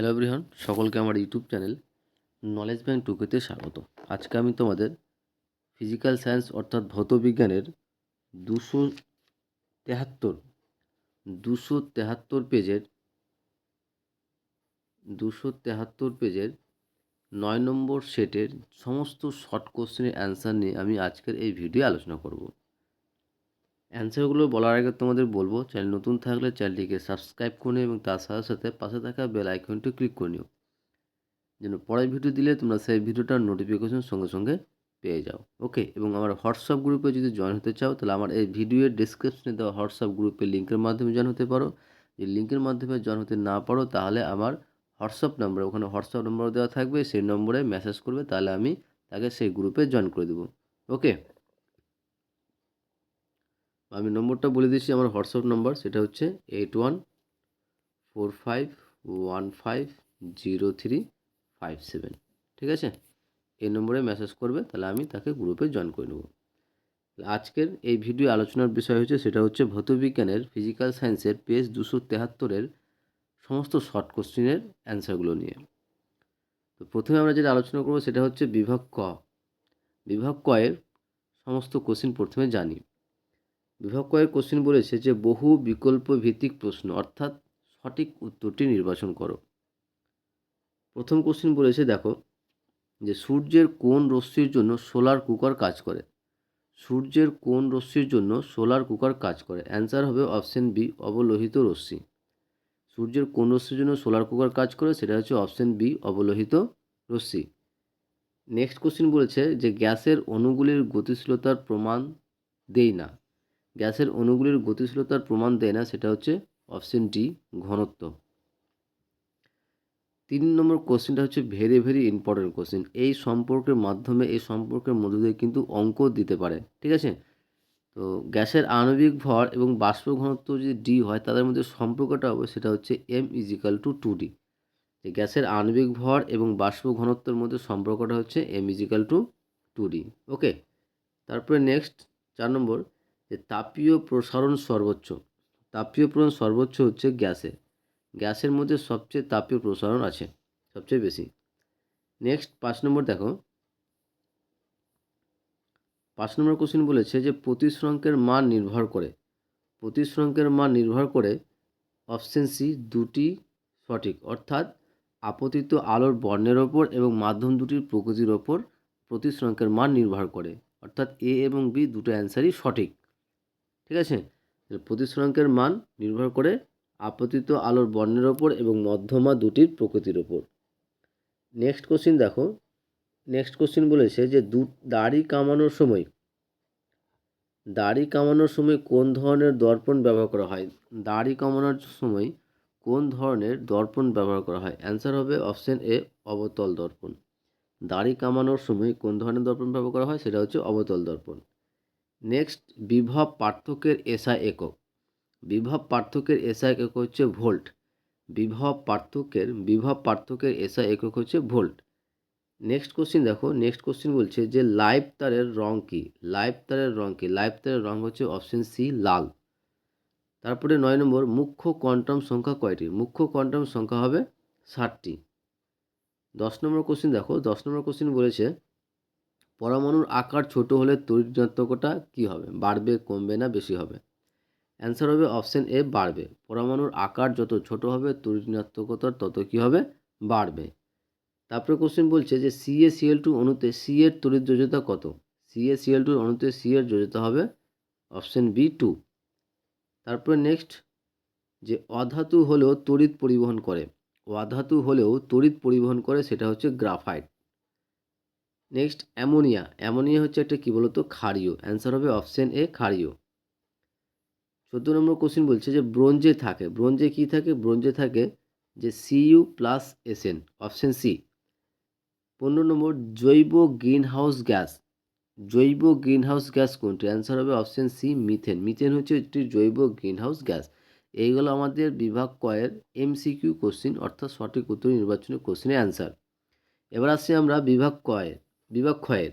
Hello everyone, সকলকে আমার YouTube channel knowledge bank টুকেতে স্বাগত। আজকে আমি তোমাদের ফিজিক্যাল সায়েন্স অর্থাৎ ভৌতবিজ্ঞানের দুশো তেহাত্তর দুশো তেহাত্তর পেজের, দুশো তেহাত্তর পেজের নয় নম্বর সেটের সমস্ত শর্ট কোশ্চেনের অ্যান্সার নিয়ে আমি আজকের এই ভিডিও আলোচনা করব। অ্যান্সারগুলো বলার আগে তোমাদের বলব চ্যানেল নতুন থাকলে চ্যানেলটিকে সাবস্ক্রাইব করে নিও এবং তার সাথে সাথে পাশে থাকা বেল আইকনটি ক্লিক করে নিও। যেন পরের ভিডিও দিলে তোমরা সেই ভিডিওটার নোটিফিকেশন সঙ্গে সঙ্গে পেয়ে যাও। ওকে এবং আমার হোয়াটসঅ্যাপ গ্রুপে যদি জয়েন হতে চাও, তাহলে আমার এই ভিডিওর ডিসক্রিপশনে দেওয়া হোয়াটসঅ্যাপ গ্রুপের লিঙ্কের মাধ্যমে জয়েন হতে পারো। যদি লিঙ্কের মাধ্যমে জয়েন হতে না পারো, তাহলে আমার হোয়াটসঅ্যাপ নম্বরে ওখানে হোয়াটসঅ্যাপ নম্বর দেওয়া থাকবে, সেই নম্বরে মেসেজ করবে, তাহলে আমি তাকে সেই গ্রুপে জয়েন করে দেবো। ওকে আমি নম্বরটা বলে দিচ্ছি আমার হোয়াটসঅ্যাপ নম্বর, সেটা হচ্ছে eight one four five one five zero three five seven ঠিক আছে? এই নম্বরে মেসেজ করবে, তাহলে আমি তাকে গ্রুপে জয়েন করে নেব। আজকের এই ভিডিও আলোচনার বিষয় হচ্ছে, সেটা হচ্ছে ভৌতবিজ্ঞানের ফিজিক্যাল সায়েন্সের পেজ দুশো তেহাত্তরের সমস্ত শর্ট কোশ্চেনের অ্যান্সারগুলো নিয়ে। তো প্রথমে আমরা যেটা আলোচনা করব, সেটা হচ্ছে বিভাগ ক। বিভাগ কয়ের সমস্ত কোশ্চেন প্রথমে জানি। বিভাগ কয়ের কোশ্চেন বলেছে যে বহু বিকল্প ভিত্তিক প্রশ্ন, অর্থাৎ সঠিক উত্তরটি নির্বাচন করো। প্রথম কোশ্চেন বলেছে, দেখো, যে সূর্যের কোন রশ্মির জন্য সোলার কুকার কাজ করে? সূর্যের কোন রশ্মির জন্য সোলার কুকার কাজ করে? অ্যান্সার হবে অপশন বি, অবলোহিত রশ্মি। সূর্যের কোন রশ্মির জন্য সোলার কুকার কাজ করে? সেটা হচ্ছে অপশন বি, অবলোহিত রশ্মি। নেক্সট কোশ্চেন বলেছে যে গ্যাসের অণুগুলির গতিশীলতার প্রমাণ দেই না। গ্যাসের অণুগুলির গতিশীলতার প্রমাণ দেয় না, সেটা হচ্ছে অপশন ডি, ঘনত্ব। তিন নম্বর কোশ্চেনটা হচ্ছে ভেরি ভেরি ইম্পর্টেন্ট কোশ্চেন। এই সম্পর্কের মাধ্যমে, এই সম্পর্কের মধ্য দিয়ে কিন্তু অঙ্ক দিতে পারে, ঠিক আছে? তো গ্যাসের আণবিক ভর এবং বাষ্প ঘনত্ব যদি ডি হয়, তাদের মধ্যে সম্পর্কটা হবে, সেটা হচ্ছে M equal to two D. গ্যাসের আণবিক ভর এবং বাষ্প ঘনত্বের মধ্যে সম্পর্কটা হচ্ছে M equal to two D, okay? তারপরে নেক্সট, চার নম্বর যে তাপীয় প্রসারণ সর্বোচ্চ। তাপীয় প্রসারণ সর্বোচ্চ হচ্ছে গ্যাসে। গ্যাসের মধ্যে সবচেয়ে তাপীয় প্রসারণ আছে, সবচেয়ে বেশি। নেক্সট পাঁচ নম্বর দেখো। পাঁচ নম্বর কোশ্চেন বলেছে যে প্রতিশ্রঙ্কের মান নির্ভর করে। প্রতিশ্রঙ্কের মান নির্ভর করে অপশন সি দুটি সঠিক, অর্থাৎ আপতিত আলোর বর্ণের ওপর এবং মাধ্যম দুটির প্রকৃতির ওপর প্রতিশ্রঙ্কের মান নির্ভর করে। অর্থাৎ এ এবং বি দুটো অ্যান্সারই সঠিক। ঠিক আছে? প্রতিশ্রঙ্কের মান নির্ভর করে আপতিত আলোর বর্ণের ওপর এবং মধ্যমা দুটির প্রকৃতির ওপর। নেক্সট কোশ্চিন দেখো। নেক্সট কোশ্চিন বলেছে যে দু, দাড়ি কামানোর সময়, দাড়ি কামানোর সময় কোন ধরনের দর্পণ ব্যবহার করা হয়? দাড়ি কামানোর সময় কোন ধরনের দর্পণ ব্যবহার করা হয়? অ্যান্সার হবে অপশন এ অবতল দর্পণ। দাড়ি কামানোর সময় কোন ধরনের দর্পণ ব্যবহার করা হয়? সেটা হচ্ছে অবতল দর্পণ। নেক্সট বিভব পার্থক্যের এসআই একক। বিভব পার্থক্যের এসআই একক হচ্ছে ভোল্ট। বিভব পার্থক্যের বিভব পার্থক্যের এসআই একক হচ্ছে ভোল্ট। নেক্সট কোশ্চিন দেখো। নেক্সট কোশ্চিন বলছে যে লাইভ তারের রং কী? লাইভ তারের রং কী? লাইভ তারের রং হচ্ছে অপশন সি লাল। তারপরে নয় নম্বর, মুখ্য কোয়ান্টাম সংখ্যা কয়টি? মুখ্য কোয়ান্টাম সংখ্যা হবে ষাটটি। দশ নম্বর কোশ্চিন দেখো। দশ নম্বর কোশ্চিন বলেছে পরমাণুর আকার ছোট হলে তড়িৎ ঋণাত্মকতা কী হবে? বাড়বে, কমবে না, বেশি হবে? অ্যান্সার হবে অপশান এ, বাড়বে। পরমাণুর আকার যত ছোট হবে, তড়িৎ ঋণাত্মকতার তত কী হবে? বাড়বে। তারপরে কোশ্চেন বলছে যে সি এ সিএল টু অণুতে সি এর তড়িৎ যোজ্যতা কত? সি এ সিএল টুর অণুতে সি এর যোজ্যতা হবে অপশান বি টু তারপরে নেক্সট যে অধাতু হলেও তড়িৎ পরিবহন করে। অধাতু হলেও তড়িৎ পরিবহন করে সেটা হচ্ছে গ্রাফাইট। নেক্সট অ্যামোনিয়া অ্যামোনিয়া হচ্ছে একটা কী বলতো? ক্ষারীয়। অ্যান্সার হবে অপশন এ ক্ষারীয়। চোদ্দ নম্বর কোশ্চেন বলছে যে ব্রোঞ্জে থাকে। ব্রোঞ্জে কী থাকে? ব্রোঞ্জে থাকে যে CU plus SN option C পনেরো নম্বর, জৈব গ্রিন হাউস গ্যাস। জৈব গ্রিন হাউস গ্যাস কোনটি? অ্যান্সার হবে অপশন সি মিথেন মিথেন হচ্ছে একটি জৈব গ্রিন হাউস গ্যাস। এইগুলো আমাদের বিভাগ কয়ের এমসিকিউ কোশ্চিন অর্থাৎ সঠিক উত্তর নির্বাচনী কোশ্চিনের অ্যান্সার এবার আসছি আমরা বিভাগ কয়ের। বিভাগ ক্ষয়ের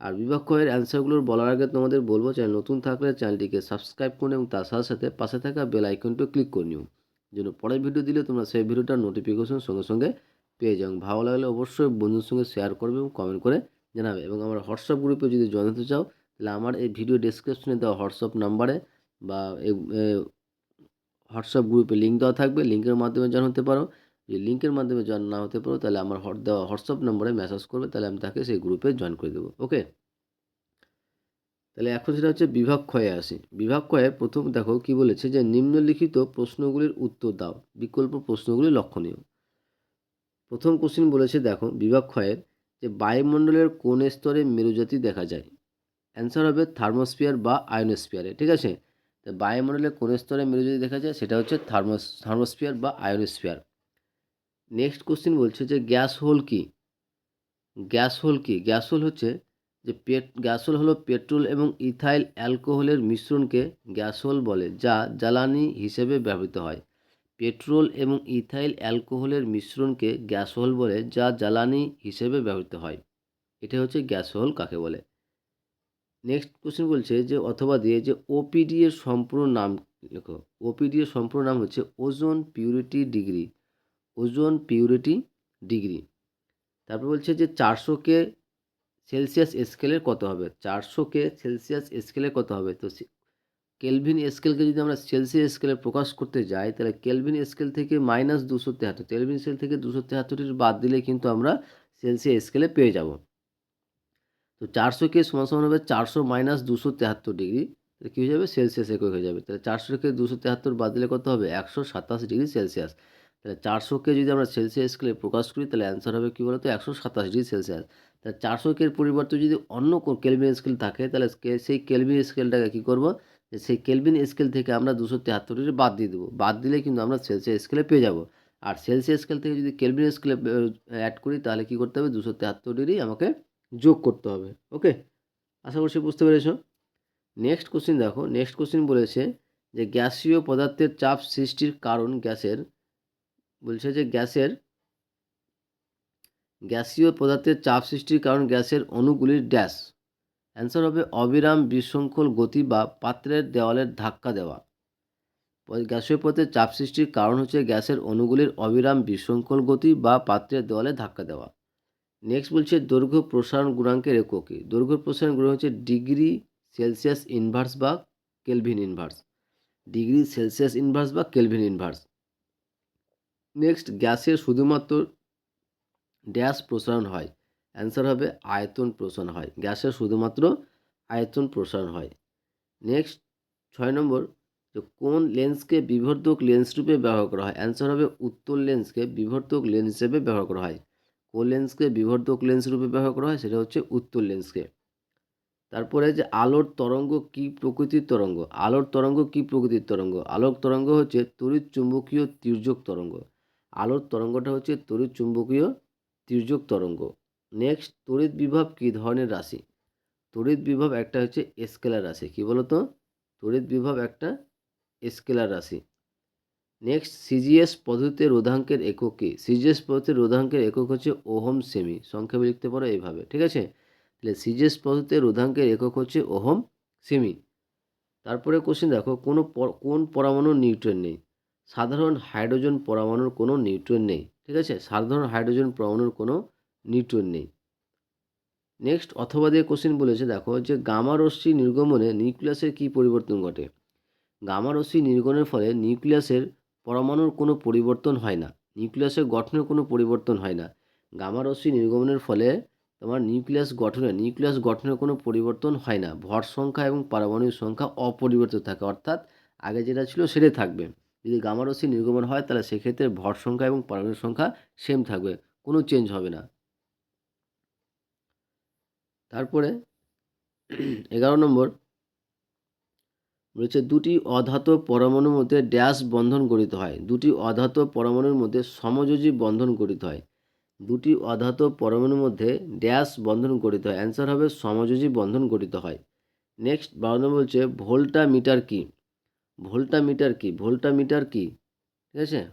আর বিভাগ ক্ষয়ের অ্যান্সারগুলোর বলার আগে তোমাদের বলব চ্যানেল নতুন থাকলে চ্যানেলটিকে সাবস্ক্রাইব করুন এবং তার সাথে সাথে পাশে থাকা বেল আইকনটিও ক্লিক করে নিও। যেন পরের ভিডিও দিলে তোমরা সেই ভিডিওটার নোটিফিকেশন সঙ্গে সঙ্গে পেয়ে যাও। ভালো লাগলে অবশ্যই বন্ধুর সঙ্গে শেয়ার করবে এবং কমেন্ট করে জানাবে। এবং আমার হোয়াটসঅ্যাপ গ্রুপে যদি জয়েন হতে চাও, তাহলে আমার এই ভিডিও ডেসক্রিপশনে দেওয়া হোয়াটসঅ্যাপ নাম্বারে বা হোয়াটসঅ্যাপ গ্রুপে লিঙ্ক দেওয়া থাকবে। লিঙ্কের মাধ্যমে জয়েন হতে পারো। যদি লিঙ্কের মাধ্যমে জয়েন না হতে পারো, তাহলে আমার হট দেওয়া হোয়াটসঅ্যাপ নম্বরে মেসেজ করবে, তাহলে আমি তাকে সেই গ্রুপে জয়েন করে দেবো ওকে তাহলে এখন সেটা হচ্ছে বিভাগ ক্ষয়ে আসি। বিভাগ ক্ষয়ে প্রথম দেখো কি বলেছে যে নিম্নলিখিত প্রশ্নগুলির উত্তর দাও, বিকল্প প্রশ্নগুলি লক্ষণীয়। প্রথম কোশ্চিন বলেছে দেখো, বিভাগ ক্ষয়ের যে বায়ুমণ্ডলের কোন স্তরে মেরুজাতি দেখা যায়? অ্যান্সার হবে থার্মোস্ফিয়ার বা আয়নোস্ফিয়ারে, ঠিক আছে? তো বায়ুমণ্ডলের কোন স্তরে মেরুজাতি দেখা যায়? সেটা হচ্ছে থার্মোস, থার্মোস্ফিয়ার বা আয়নোস্ফিয়ার। নেক্সট কোশ্চিন বলছে যে গ্যাস হোল কি? গ্যাস হোল কি? গ্যাস হোল হচ্ছে যে পেট গ্যাস হোল হলো পেট্রোল এবং ইথাইল অ্যালকোহলের মিশ্রণকে গ্যাস হোল বলে, যা জ্বালানি হিসেবে ব্যবহৃত হয়। পেট্রোল এবং ইথাইল অ্যালকোহলের মিশ্রণকে গ্যাস হোল বলে, যা জ্বালানি হিসেবে ব্যবহৃত হয়। এটা হচ্ছে গ্যাস হোল কাকে বলে? নেক্সট কোশ্চেন বলছে যে, অথবা দিয়ে যে ওপিডি এর সম্পূর্ণ নাম লেখো। ওপিডি এর সম্পূর্ণ নাম হচ্ছে ozone purity degree ozone purity degree তারপর বলছে যে চারশোকে সেলসিয়াস স্কেলের কত হবে? চারশোকে সেলসিয়াস স্কেলে কত হবে? তো কেলভিন স্কেলকে যদি আমরা সেলসিয়াস স্কেলে প্রকাশ করতে যাই, তাহলে কেলভিন স্কেল থেকে মাইনাস দুশো তেহাত্তর। কেলভিন স্কেল থেকে দুশো তেহাত্তরটির বাদ দিলে কিন্তু আমরা সেলসিয়াস স্কেলে পেয়ে যাব। তো চারশোকে সমান সমান হবে চারশো মাইনাস দুশো তেহাত্তর ডিগ্রি তাহলে কী হয়ে যাবে? সেলসিয়াস একক হয়ে যাবে। তাহলে চারশোকে দুশো তেহাত্তর বাদ দিলে কত হবে? একশো সাতাশ ডিগ্রি সেলসিয়াস তাহলে চারশোকে যদি আমরা সেলসিয়াস স্কেলে প্রকাশ করি, তাহলে অ্যান্সার হবে কী বলতো? একশো সাতাশ ডিগ্রি সেলসিয়াস। তাহলে চারশো কের পরিবর্তে যদি অন্য কেলভিন স্কেল থাকে, তাহলে সেই কেলভিন স্কেলটাকে কী করব? যে সেই কেলভিন স্কেল থেকে আমরা দুশো তেহাত্তর ডিগ্রি বাদ দিয়ে দেবো। বাদ দিলে কিন্তু আমরা সেলসিয়াস স্কেলে পেয়ে যাব। আর সেলসিয়াস স্কেল থেকে যদি কেলভিন স্কেলে অ্যাড করি, তাহলে কী করতে হবে? দুশো তেহাত্তর ডিগ্রি আমাকে যোগ করতে হবে। ওকে আশা করছি বুঝতে পেরেছ? নেক্সট কোশ্চিন দেখো। নেক্সট কোশ্চিন বলেছে যে গ্যাসীয় পদার্থের চাপ সৃষ্টির কারণ গ্যাসের বলছে যে গ্যাসের, গ্যাসীয় পদার্থের চাপ সৃষ্টির কারণ গ্যাসের অণুগুলির ড্যাশ। অ্যান্সার হবে অবিরাম বিশৃঙ্খল গতি বা পাত্রের দেওয়ালের ধাক্কা দেওয়া। গ্যাসীয় পদার্থের চাপ সৃষ্টির কারণ হচ্ছে গ্যাসের অণুগুলির অবিরাম বিশৃঙ্খল গতি বা পাত্রের দেওয়ালে ধাক্কা দেওয়া। নেক্সট বলছে দৈর্ঘ্য প্রসারণ গুণাঙ্কের একক। দৈর্ঘ্য প্রসারণ গুণাঙ্ক হচ্ছে ডিগ্রি সেলসিয়াস ইনভার্স বা kelvin inverse. Degree Celsius inverse বা কেলভিন ইনভার্স। নেক্সট গ্যাসের শুধুমাত্র ড্যাশ প্রসারণ হয়। অ্যান্সার হবে, আয়তন প্রসারণ হয়। গ্যাসের শুধুমাত্র আয়তন প্রসারণ হয়। নেক্সট ছয় নম্বর, যে কোন লেন্সকে বিবর্ধক লেন্স রূপে ব্যবহার করা হয়? অ্যান্সার হবে উত্তর লেন্সকে বিবর্ধক লেন্স হিসেবে ব্যবহার করা হয়। কোন লেন্সকে বিবর্ধক লেন্স রূপে ব্যবহার করা হয়? সেটা হচ্ছে উত্তর লেন্সকে। তারপরে যে আলোর তরঙ্গ কি প্রকৃতির তরঙ্গ? আলোর তরঙ্গ কি প্রকৃতির তরঙ্গ? আলোর তরঙ্গ হচ্ছে তড়িৎ চুম্বকীয় তির্যক তরঙ্গ। আলোর তরঙ্গটা হচ্ছে তড়িৎ চুম্বকীয় তির্যক তরঙ্গ। নেক্সট তড়িৎ বিভব কী ধরনের রাশি? তড়িৎ বিভব একটা হচ্ছে স্কেলার রাশি। কী বলতো? তড়িৎ বিভব একটা স্কেলার রাশি। নেক্সট সিজিএস পদ্ধতিতে রোধাঙ্কের একক কী? সিজিএস পদ্ধতির রোধাঙ্কের একক হচ্ছে ওহম সেমি সংক্ষেপে লিখতে পারো এইভাবে, ঠিক আছে? তাহলে সিজিএস পদ্ধতিতে রোধাঙ্কের একক হচ্ছে ওহম সেমি তারপরে কোশ্চেন দেখো, কোনো কোন পরমাণুর নিউট্রন নেই? সাধারণ হাইড্রোজেন পরমাণুর কোনো নিউট্রন নেই, ঠিক আছে? সাধারণ হাইড্রোজেন পরমাণুর কোনো নিউট্রন নেই। নেক্সট অথবা দিয়ে কোশ্চেন বলেছে, দেখো যে গামা রশ্মি নির্গমনে নিউক্লিয়াসের কী পরিবর্তন ঘটে? গামা রশ্মি নির্গমনের ফলে নিউক্লিয়াসের পরমাণুর কোনো পরিবর্তন হয় না, নিউক্লিয়াসের গঠনের কোনো পরিবর্তন হয় না। গামা রশ্মি নির্গমনের ফলে তোমার নিউক্লিয়াস গঠনে, নিউক্লিয়াস গঠনের কোনো পরিবর্তন হয় না। ভর সংখ্যা এবং পারমাণবিক সংখ্যা অপরিবর্তিত থাকে, অর্থাৎ আগে যেটা ছিল সেটাই থাকবে। যদি গামা রশ্মি নির্গমন হয়, তাহলে সেক্ষেত্রে ভর সংখ্যা এবং পারমাণবিক সংখ্যা সেম থাকবে, কোনো চেঞ্জ হবে না। তারপরে এগারো নম্বর রয়েছে দুটি অধাতব পরমাণুর মধ্যে ড্যাশ বন্ধন গঠিত হয়। দুটি অধাতব পরমাণুর মধ্যে সমযোজী বন্ধন গঠিত হয়। দুটি অধাতব পরমাণুর মধ্যে ড্যাশ বন্ধন গঠিত হয়। অ্যান্সার হবে সমযোজী বন্ধন গঠিত হয়। নেক্সট বারো নম্বর বলছে ভোল্টা মিটার কী? ভোল্টা মিটার কী? ভোল্টা মিটার কী? ঠিক আছে?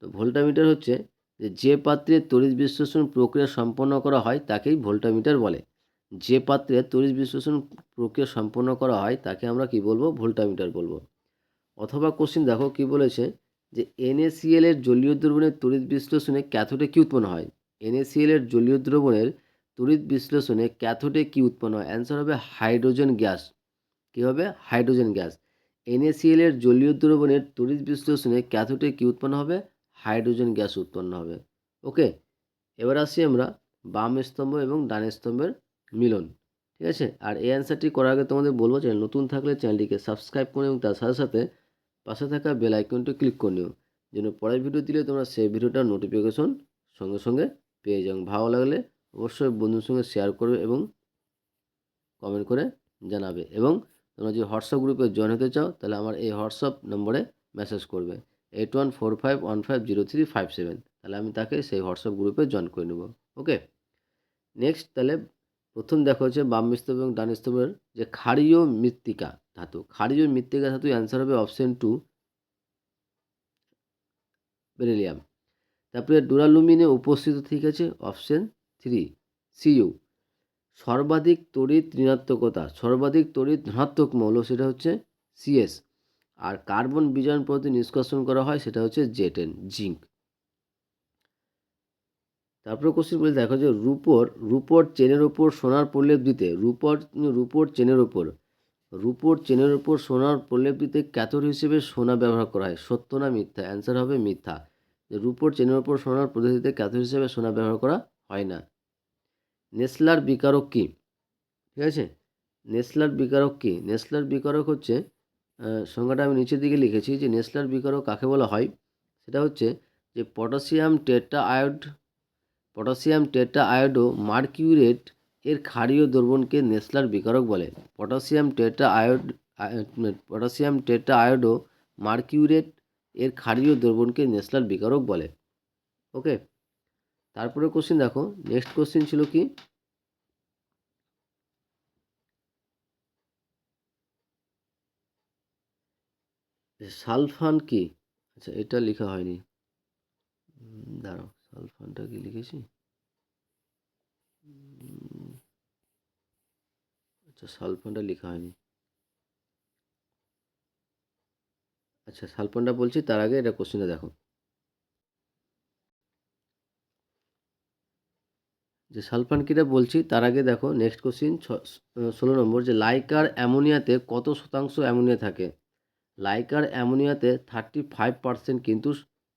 তো ভোল্টা মিটার হচ্ছে যে যে পাত্রে তড়িৎ বিশ্লেষণ প্রক্রিয়া সম্পন্ন করা হয়, তাকেই ভোল্টামিটার বলে। যে পাত্রে তড়িৎ বিশ্লেষণ প্রক্রিয়া সম্পন্ন করা হয়, তাকে আমরা কি বলব? ভোল্টামিটার বলব। অথবা কোশ্চিন দেখো কি বলেছে যে, NaCl এর জলীয় দ্রবণের তড়িৎ বিশ্লেষণে ক্যাথোডে কী উৎপন্ন হয়? NaCl এর জলীয় দ্রবণের তড়িৎ বিশ্লেষণে ক্যাথোডে কী উৎপন্ন হয়? অ্যান্সার হবে হাইড্রোজেন গ্যাস। কী হবে? Hydrogen gas. NaCl এর জলীয় দ্রবণের তড়িৎ বিশ্লেষণে ক্যাথোডে কী উৎপন্ন হবে? হাইড্রোজেন গ্যাস উৎপন্ন হবে। ওকে, এবার আসি আমরা বাম স্তম্ভ এবং ডান স্তম্ভের মিলন, ঠিক আছে? আর এই অ্যান্সারটি করার আগে তোমাদের বলব, চ্যানেল নতুন থাকলে চ্যানেলটিকে সাবস্ক্রাইব করে এবং তার সাথে সাথে পাশে থাকা বেল আইকনটি ক্লিক করে নিও, যেন পরের ভিডিও দিলে তোমরা সেই ভিডিওটার নোটিফিকেশন সঙ্গে সঙ্গে পেয়ে যাও। ভালো লাগলে অবশ্যই বন্ধুর সঙ্গে শেয়ার করবে এবং কমেন্ট করে জানাবে এবং তোমরা যদি হোয়াটসঅ্যাপ গ্রুপে জয়েন হতে চাও, তাহলে আমার এই হোয়াটসঅ্যাপ নম্বরে মেসেজ করবে। Eight one four five one five zero three five seven তাহলে আমি তাকে সেই হোয়াটসঅ্যাপ গ্রুপে জয়েন করে নেব। ওকে? নেক্সট তাহলে প্রথম দেখা হচ্ছে বাম স্তম্ভ এবং ডান স্তম্ভের যে ক্ষারীয় মৃত্তিকা ধাতু। ক্ষারীয় মৃত্তিকা ধাতু অ্যান্সার হবে অপশন টু বেরিলিয়াম তারপরে ডুরালুমিনে উপস্থিত ঠিক আছে অপশন থ্রি সিইউ সর্বাধিক তড়িৎ ঋণাত্মকতা, সর্বাধিক তড়িৎ ধনাত্মক মৌল সেটা হচ্ছে সিএস আর কার্বন বিজারণ পদ্ধতি নিষ্কাশন করা হয় সেটা হচ্ছে জেটেন, জিঙ্ক। তারপরে কোশ্চেন বলে দেখো যে রূপর রূপর চেনের ওপর সোনার প্রলেপ দিতে, রূপর রূপর চেনের ওপর, রূপর চেনের ওপর সোনার প্রলেপ দিতে ক্যাথর হিসেবে সোনা ব্যবহার করা হয়। সত্য না মিথ্যা? অ্যান্সার হবে মিথ্যা। রূপর চেনের ওপর সোনার পদ্ধতিতে ক্যাথর হিসেবে সোনা ব্যবহার করা হয় না। নেসলার বিকারক কী? ঠিক আছে? নেসলার বিকারক কী? নেসলার বিকারক হচ্ছে সংজ্ঞাটা আমি নিচের দিকে লিখেছি যে নেসলার বিকারক কাকে বলা হয়? সেটা হচ্ছে যে potassium tetra iod, potassium tetra iodo mercurate এর ক্ষারীয় দ্রবণকে নেসলার বিকারক বলে। Potassium tetra iod potassium tetra iodo mercurate এর ক্ষারীয় দ্রবণকে নেসলার বিকারক বলে। ওকে? তারপরে কোশ্চেন দেখো নেক্সট কোশ্চেন ছিল কি? সালফান কি? আচ্ছা এটা লেখা হয়নি। দাঁড়াও, সালফানটা কি লিখেছি? আচ্ছা সালফানটা লেখা হয়নি। আচ্ছা সালফানটা বলছি, তার আগে এটা কোশ্চেনটা দেখো। যে সালফান কিটা বলছি, তার আগে দেখো নেক্সট কোশ্চিন ষোলো নম্বর যে লাইকার অ্যামোনিয়াতে কত শতাংশ অ্যামোনিয়া থাকে? লাইকার অ্যামোনিয়াতে থার্টি ফাইভ পার্সেন্ট কিন্তু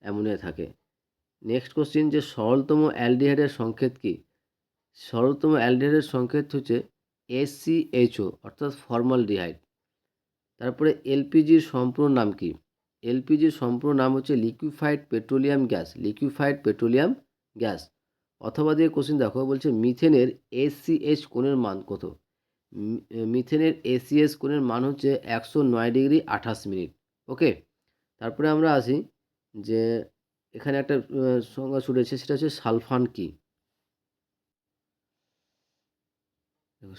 অ্যামোনিয়া থাকে। নেক্সট কোশ্চিন যে সরলতম অ্যালডিহাইডের সংকেত কি? সরলতম অ্যালডিহাইডের সংকেত হচ্ছে এসিএইচও অর্থাৎ ফর্মাল ডিহাইড তারপরে এলপিজির সম্পূর্ণ নাম কি? এলপিজির সম্পূর্ণ নাম হচ্ছে liquefied petroleum gas, liquefied petroleum gas. অথবা দিয়ে কোশ্চেন দেখো, বলছে মিথেনের এসিএস কোণের মান কত? মিথেনের এসিএস কোণের মান হচ্ছে একশো নয় ডিগ্রি আঠাশ মিনিট। ওকে? তারপরে আমরা আসি যে এখানে একটা সংজ্ঞা ছুটেছে, সেটা হচ্ছে সালফান কি?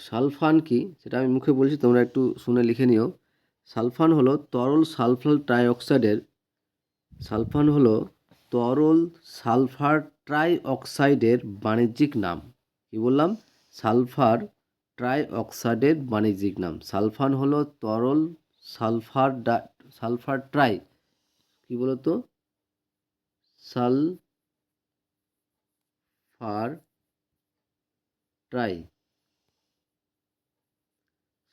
সালফান কি? সেটা আমি মুখে বলছি, তোমরা একটু শুনে লিখে নিও। সালফান হলো তরল সালফার ট্রাইঅক্সাইডের, সালফান হলো তরল সালফার ট্রাই অক্সাইডের বাণিজ্যিক নাম। কি বললাম? সালফার ট্রাই অক্সাইডের বাণিজ্যিক নাম। সালফান হলো তরল সালফার ডা, সালফার ট্রাই। কি বলতো? Sulphur tri.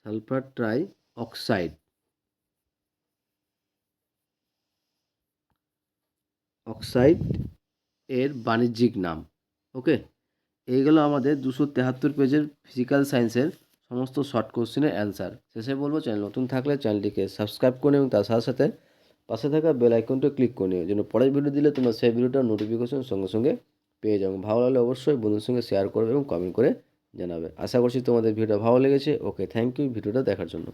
Sulphur trioxide oxide এর বাণিজ্যিক নাম ওকে এইগুলো আমাদের দুশো তেহাত্তর পেজের ফিজিক্যাল সায়েন্সের সমস্ত শর্ট কোশ্চেনের অ্যান্সার শেষে বলব চ্যানেল নতুন থাকলে চ্যানেলটিকে সাবস্ক্রাইব করে এবং তার সাথে সাথে পাশে থাকা বেল আইকনটা ক্লিক করে নিও, যেন পরের ভিডিও দিলে তোমরা সেই ভিডিওটার নোটিফিকেশন সঙ্গে সঙ্গে পেয়ে যাও। ভালো লাগলে অবশ্যই বন্ধুর সঙ্গে শেয়ার করবে এবং কমেন্ট করে জানাবে। আশা করছি তোমাদের ভিডিওটা ভালো লেগেছে। ওকে থ্যাংক ইউ ভিডিওটা দেখার জন্য।